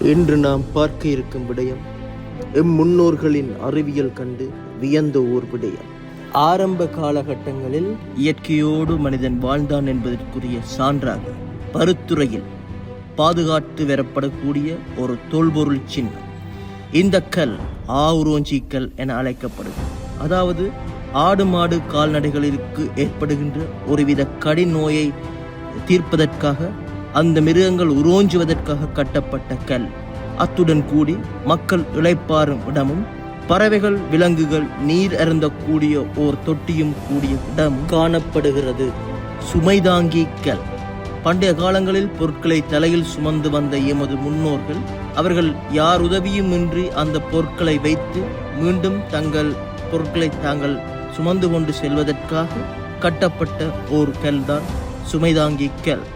இன்று நாம் பார்க்க இருக்கும் விடயம் எம் முன்னோர்களின் அறிவியல் கண்டு வியந்த ஓர் விடயம். ஆரம்ப காலகட்டங்களில் இயற்கையோடு மனிதன் வாழ்ந்தான் என்பதற்குரிய சான்றாக பருத்துறையில் பாதுகாத்து வரப்படக்கூடிய ஒரு தொல்பொருள் சின்னம் இந்த கல் ஆவுரோஞ்சி கல் என அழைக்கப்படுகிறது அதாவது ஆடு மாடு கால்நடைகளிற்கு ஏற்படுகின்ற ஒருவித கடிநோயை தீர்ப்பதற்காக அந்த மிருகங்கள் உரோஞ்சுவதற்காக கட்டப்பட்ட கல். அத்துடன் கூடி மக்கள் இழைப்பாரும் இடமும் பறவைகள் விலங்குகள் நீர் அருந்தக்கூடிய ஓர் தொட்டியும் கூடிய இடம் காணப்படுகிறது. சுமைதாங்கி கல். பண்டைய காலங்களில் பொருட்களை தலையில் சுமந்து வந்த எமது முன்னோர்கள் அவர்கள் யார் உதவியும் இன்றி அந்த பொருட்களை வைத்து மீண்டும் தங்கள் பொருட்களை தாங்கள் சுமந்து கொண்டு செல்வதற்காக கட்டப்பட்ட ஓர் கல் தான் சுமைதாங்கி கல்.